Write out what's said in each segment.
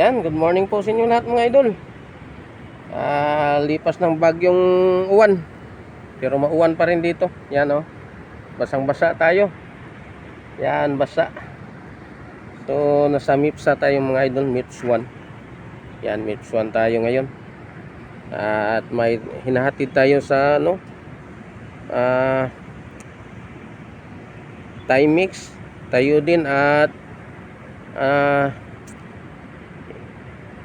Yan, good morning po sa inyo lahat mga idol. Ah, lipas ng bagyong uwan. Pero mauwan pa rin dito. Yan oh. Basang-basa tayo. Yan, basa. So, nasa MIPSA tayo mga idol, MIPS 1. Yan, MIPS 1 tayo ngayon. At may hinahatid tayo sa ano? Ah, time mix tayo din at ah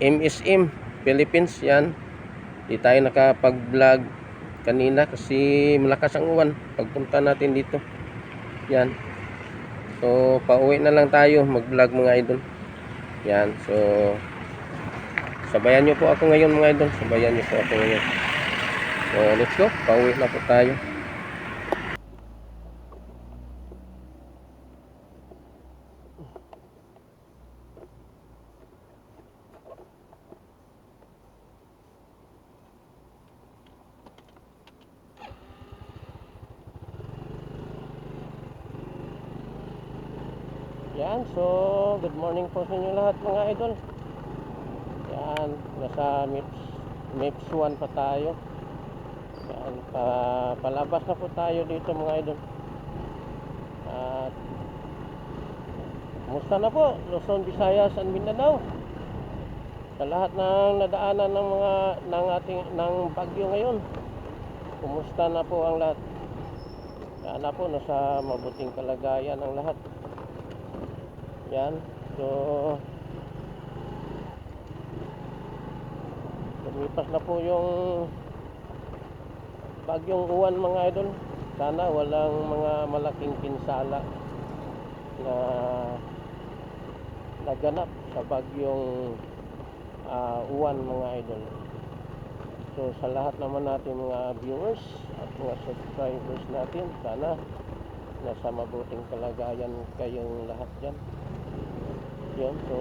MSM Philippines yan. Di tayo nakapag-vlog kanina kasi malakas ang uwan. Pagpunta natin dito yan. So pauwi na lang tayo. Mag-vlog mga idol. Yan so sabayan nyo po ako ngayon mga idol. Sabayan nyo po ako ngayon. So let's go. Pauwi na po tayo Yan, so good morning po sa inyo lahat mga idol. Yan, nasa MIPS, MIPS 1 pa tayo. Yan, pa, palabas na po tayo dito mga idol. At Kumusta na po, Luzon, Visayas, and Mindanao? Sa lahat ng nadaanan ng mga ng ating ng bagyo ngayon. Kumusta na po ang lahat? Sana po nasa mabuting kalagayan ang lahat. Yan. So, lumipas na po yung bagyong uwan mga idol. Sana walang mga malaking pinsala na naganap sa bagyong ah, uwan mga idol. So sa lahat naman natin mga viewers at mga subscribers natin, sana nasa mabuting kalagayan kayong lahat dyan. Yun, so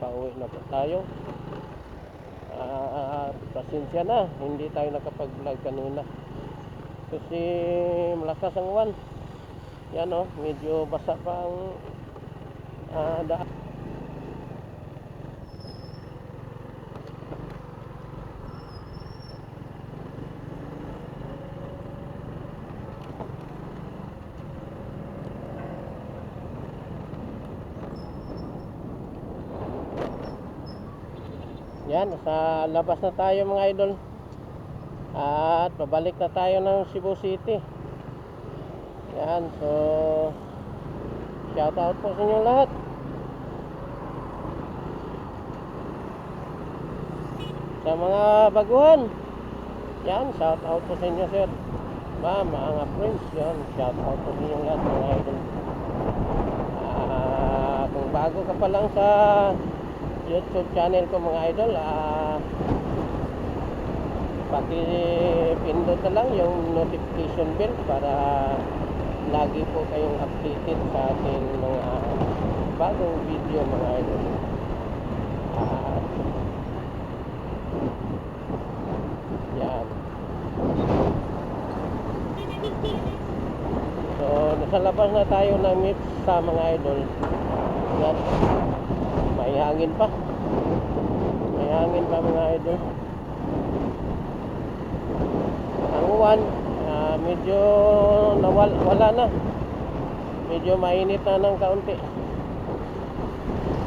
pauwi na po tayo. At pasensya na, hindi tayo nakapag-vlog kanina. Kasi malakas ang uwan. Yan o, medyo basa pa ang ah, daan. Yan, sa labas na tayo mga idol. At pabalik na tayo ng Cebu City. Yan, so shout out po sa inyo lahat. Sa mga baguhan. Yan, shout out po sa inyo sir. Ma'am, mga friends, yan, shout out po sa inyo lahat mga idol. Ah, kung bago ka pa lang sa YouTube channel ko mga idol, ah paki-pindot na lang yung notification bell para lagi po kayong updated sa ating mga bagong video mga idol. At yan. So, nasa labas na tayo ng meet sa mga idol. Yan. May hangin pa. May hangin pa mga idol. Ang uwan, ah, medyo nawal, wala na. Medyo mainit na ng kaunti.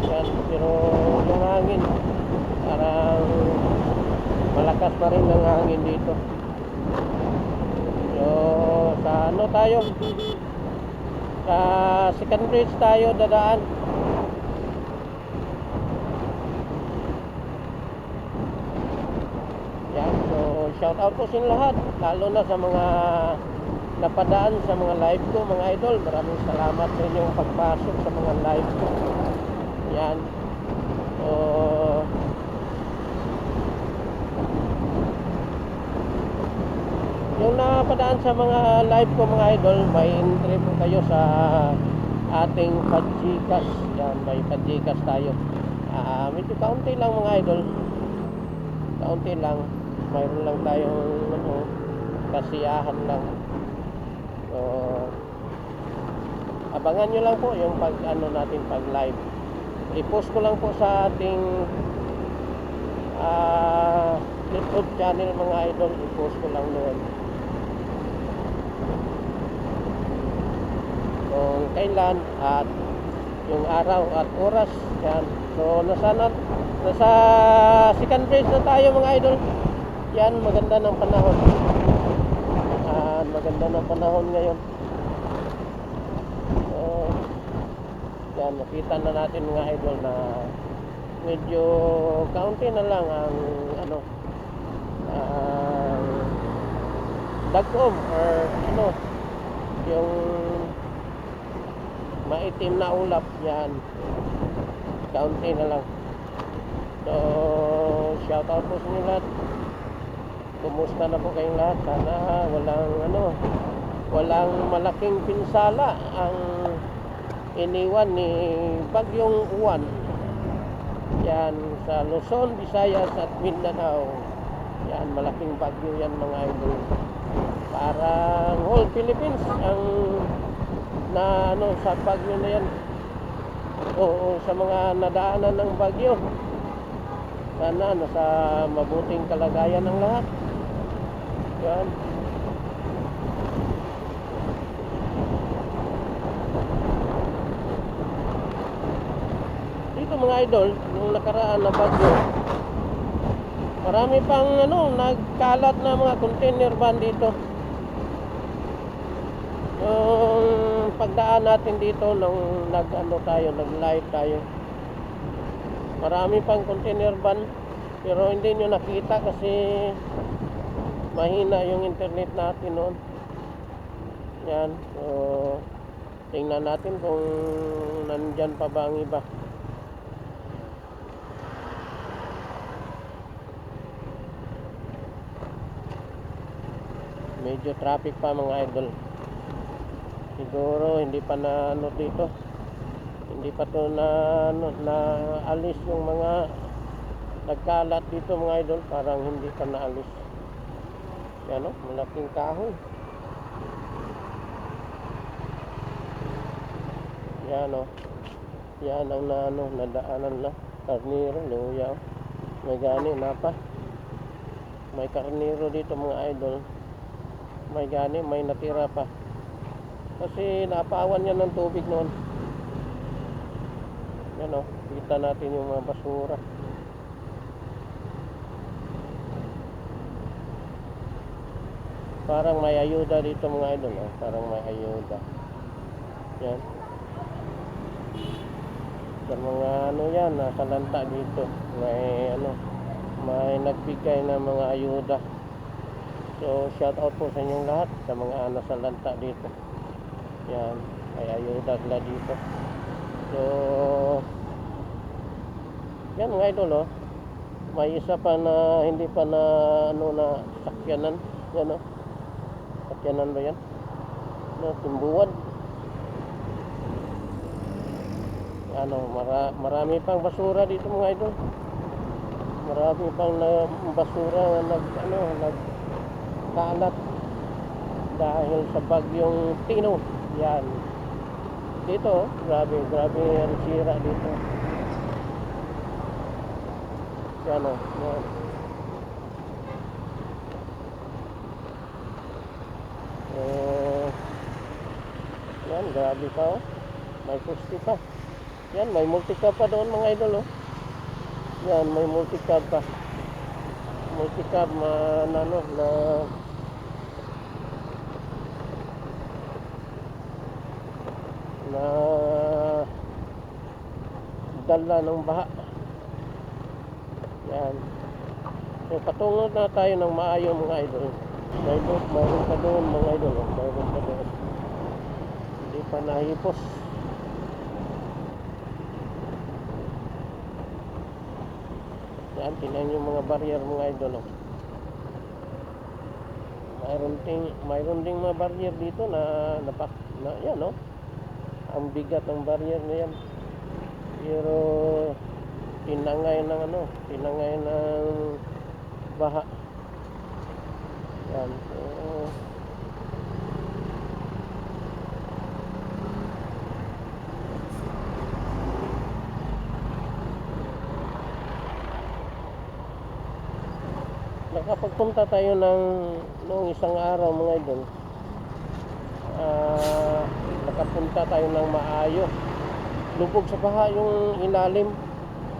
Yan, pero yung hangin, parang malakas pa rin ang hangin dito. So, sa ano tayo? Sa second bridge tayo dadaan. Yan, so shout out po sa lahat, lalo na sa mga napadaan sa mga live ko, mga idol. Maraming salamat sa inyong pagpasok sa mga live ko. Yan. So, yung napadaan sa mga live ko, mga idol, may entry po kayo sa ating Pajikas. Yan, may Pajikas tayo. Ah, medyo kaunti lang mga idol. Kaunti lang mayroon lang tayong ano, kasiyahan lang. So, abangan nyo lang po yung pag ano natin pag live. i-post ko lang po sa ating ah, YouTube channel mga idol i-post ko lang doon kung kailan at yung araw at oras yan so nasa na, nasa second phase na tayo mga idol yan maganda ng panahon. At maganda ng panahon ngayon. So yan nakita na natin mga idol na medyo kaunti na lang ang ano ang dagom or ano yung maitim na ulap. Yan kaunti na lang. So shout out po sa inyo lahat kumusta na po kayong lahat? Sana walang ano walang malaking pinsala ang iniwan ni Bagyong Juan. Yan sa Luzon, Visayas at Mindanao. Yan malaking bagyo yan mga idol. Parang whole Philippines ang na ano sa bagyo na yan. Oo sa mga nadaanan ng bagyo. Sana nasa mabuting kalagayan ng lahat yan dito mga idol nung nakaraan na bagyo marami pang ano nagkalat na mga container van dito. Yung pagdaan natin dito nung nag ano tayo nag live tayo marami pang container van pero hindi nyo nakita kasi mahina yung internet natin noon. Yan so tingnan natin kung nandyan pa ba ang iba. Medyo traffic pa mga idol. Siguro hindi pa na ano dito. Hindi pa to na ano, na alis yung mga nagkalat dito mga idol. Parang hindi pa naalis yan o malaking kahoy. Yan o yan ang na ano nadaanan na. Karniro luya o may gani na pa. May karniro dito mga idol. May gani may natira pa. Kasi napawan niya ng tubig noon. Yan o kita natin yung mga basura parang may ayuda dito mga idol oh. parang may ayuda. Yan. Sa mga ano yan nasa lanta dito. May ano may nagbigay ng mga ayuda. So shout out po sa inyong lahat sa mga nasa lanta dito. Yan may ayuda sila dito. So yan mga idol oh. May isa pa na hindi pa na ano na sakyanan yan oh sakyanan ba yan? No, timbuwan ano mara, marami pang basura dito mga idol. Marami pang na, basura na nag ano nag kalat dahil sa bagyong Tino yan. Dito oh, grabe grabe ang sira dito. Yan o yan eh, yan grabe pa oh. May pusti pa. Yan may multicab pa doon mga idol oh. Yan may multicab pa. Multicab ma na ano na na dala ng baha. Yan. So patungo na tayo ng maayo mga idol may doon, mayroon pa doon mga idol. Mayroon pa doon. Hindi pa nahipos yan tingnan yung mga barrier mga idol oh. mayroon ding mayroon ding mga barrier dito na napak na yan oh. Ang bigat ng barrier na yan. Pero tinangay ng ano tinangay ng Ayan po. Nakapagpunta tayo ng noong isang araw mga idol. Uh, nakapunta tayo ng maayos. Lubog sa baha yung ilalim.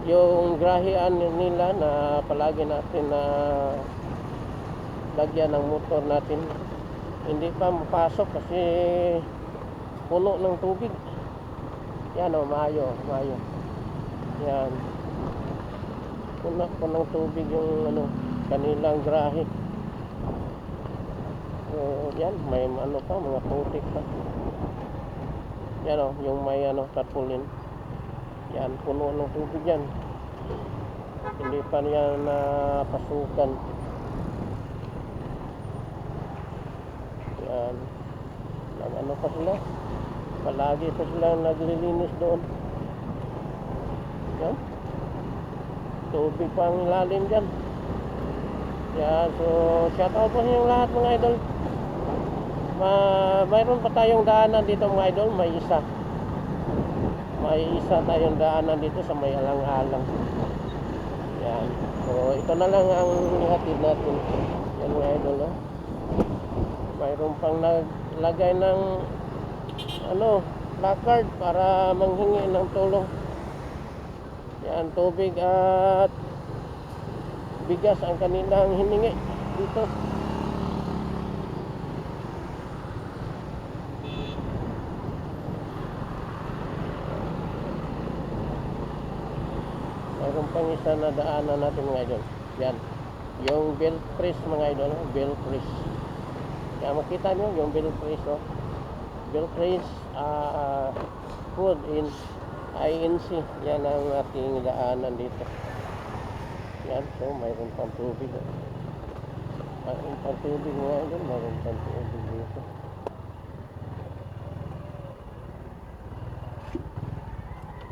Yung grahian nila na palagi natin na uh, lagyan ng motor natin. Hindi pa mapasok kasi puno ng tubig. Yan o maayo maayo. Yan. Puno po ng tubig yung ano kanilang grahe. So, yan may ano pa mga putik pa. Yan o yung may ano tarpaulin. Yan puno ng tubig yan. Hindi pa yan napasukan yan. Nag ano pa sila? Palagi pa sila naglilinis doon. Yan. Tubig pang lalim dyan. Yan. So shout out po sa lahat mga idol. Ma mayroon pa tayong daanan dito mga idol. May isa. May isa tayong daanan dito sa may alang-alang. Yan. So ito na lang ang ihatid natin. Yan mga idol oh. Mayroon pang naglagay ng ano placard para manghingi ng tulong. Yan tubig at bigas ang kanilang hiningi dito. Mayroon pang isa na daanan natin mga idol yan yung Belpres mga idol Belpres kaya makita nyo yung Belpres oh. Belpres ah food in INC yan ang ating daanan dito. Yan so mayroon pang tubig. Oh. mayroon pang tubig mga idol mayroon pang tubig dito.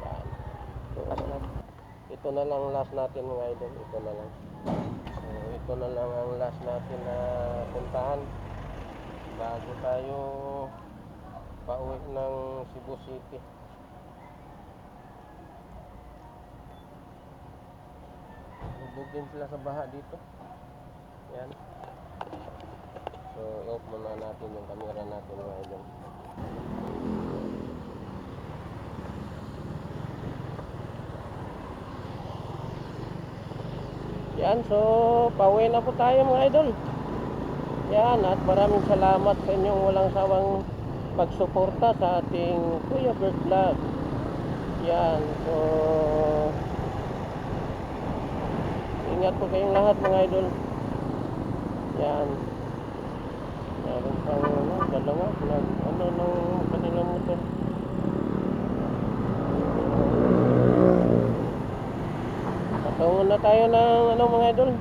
Yan. So, ito na lang last natin mga idol. Ito na lang. So, ito na lang ang last natin na puntahan bago tayo pauwi ng Cebu City. Lubog din sila sa baha dito. Yan so off muna natin yung camera natin mga idol. Yan so pauwi na po tayo mga idol yan at maraming salamat sa inyong walang sawang pagsuporta sa ating Kuya Bird Vlog. Yan so ingat po kayong lahat mga idol. Yan. Meron pang ano, dalawa nag, ano ng kanilang motor patungo na tayo ng ano mga idol?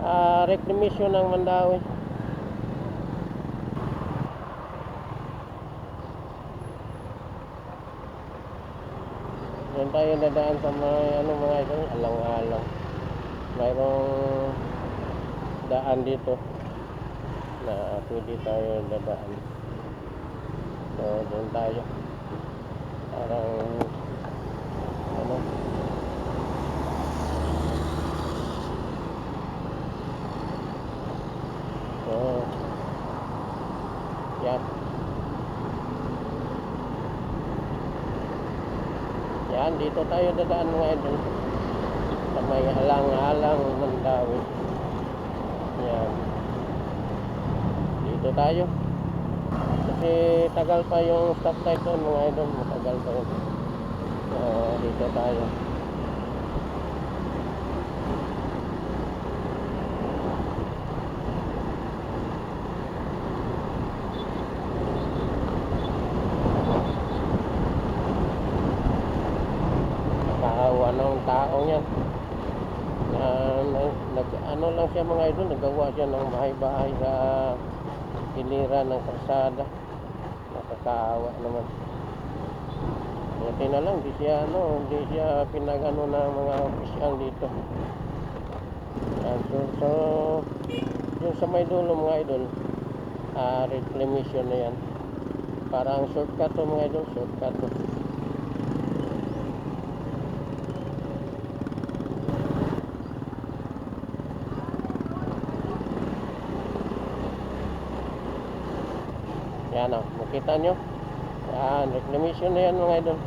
Ah reclamation ng Mandawi Yan tayo dadaan sa mga ano mga idol, alang-alang. Mayroong daan dito na pwede tayo dadaan. So, doon tayo. Parang ano So, yan. Yan, dito tayo dadaan mga idol. Sa may alang-alang Mandawi. Yan. Dito tayo. Kasi tagal pa yung stop light doon mga idol. Matagal pa yun. So, dito tayo. Nakakawa ng tao yan. Na, na, nag, ano lang siya mga siya ng bahay-bahay sa hilira ng kalsada. Nakakaawa naman. Buti na lang, di siya ano, di siya pinagano ng mga opisyal dito. Yan, so, so, yung sa may dulo mga idol, ah, reclamation na yan. Parang shortcut to mga idol, shortcut to. Yan o, makita nyo. Yan, reclamation na yan mga idol.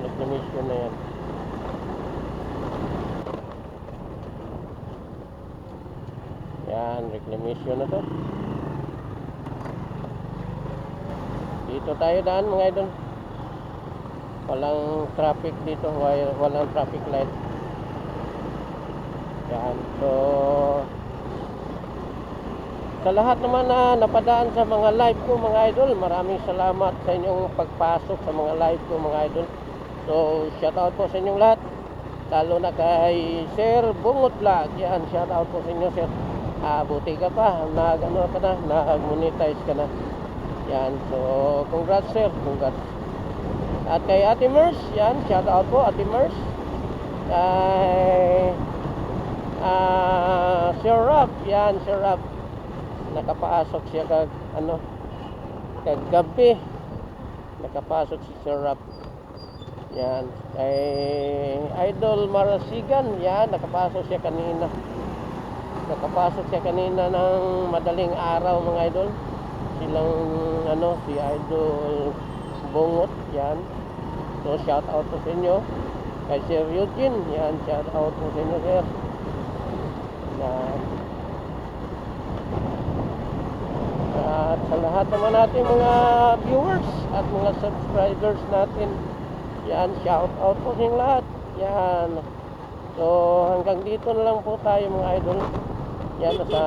Reclamation na yan. Yan, reclamation na to. Dito tayo daan mga idol. Walang traffic dito, wa- walang traffic light. Yan, so sa lahat naman na napadaan sa mga live ko mga idol, maraming salamat sa inyong pagpasok sa mga live ko mga idol. So, shout out po sa inyong lahat. Lalo na kay Sir Bungot Vlog. Yan, shout out po sa inyo Sir. Ah, buti ka pa, nag ano ka na, nag-monetize ka na. Yan, so congrats Sir, congrats. At kay Ate Mers, yan, shout out po Ate Mers. Kay ah Sir Rob, yan, Sir Rob nakapasok siya kag ano kag gabi. Nakapasok si Sir Rap. Yan. Kay Idol Marasigan yan nakapasok siya kanina. Nakapasok siya kanina ng madaling araw mga idol. Silang ano si Idol Bungot yan. So shout out po sa inyo. Kay Sir Eugene yan shout out po sa inyo sir. Yan At sa lahat naman natin mga viewers at mga subscribers natin, yan, shout out po sa inyong lahat. Yan. So, hanggang dito na lang po tayo mga idol. Yan, nasa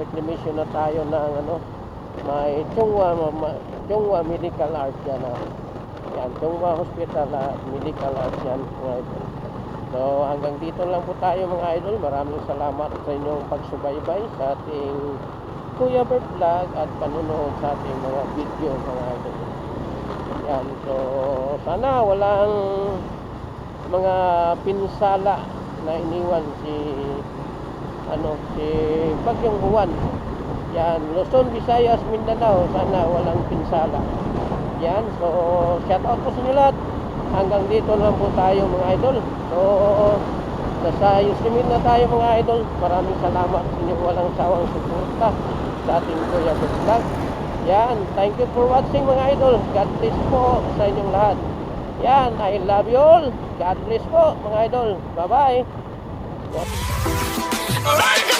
reclamation na tayo ng ano, may Chungwa, Chungwa Medical Arts yan. ah. Yan, Chungwa Hospital at Medical Arts yan mga idol. So, hanggang dito lang po tayo mga idol. Maraming salamat sa inyong pagsubaybay sa ating Kuya Bert Vlog at panunood sa ating mga video mga idol. Yan, so sana walang mga pinsala na iniwan si ano si Bagyong Juan. Yan, Luzon, Visayas, Mindanao, sana walang pinsala. Yan, so shout out po sa inyo lahat. Hanggang dito lang po tayo mga idol. So nasa Yosemite na tayo mga idol. Maraming salamat sa inyong walang sawang suporta sa ating Kuya Bert Vlog. Yan, thank you for watching mga idol. God bless po sa inyong lahat. Yan, I love you all. God bless po mga idol. Bye-bye. Alright,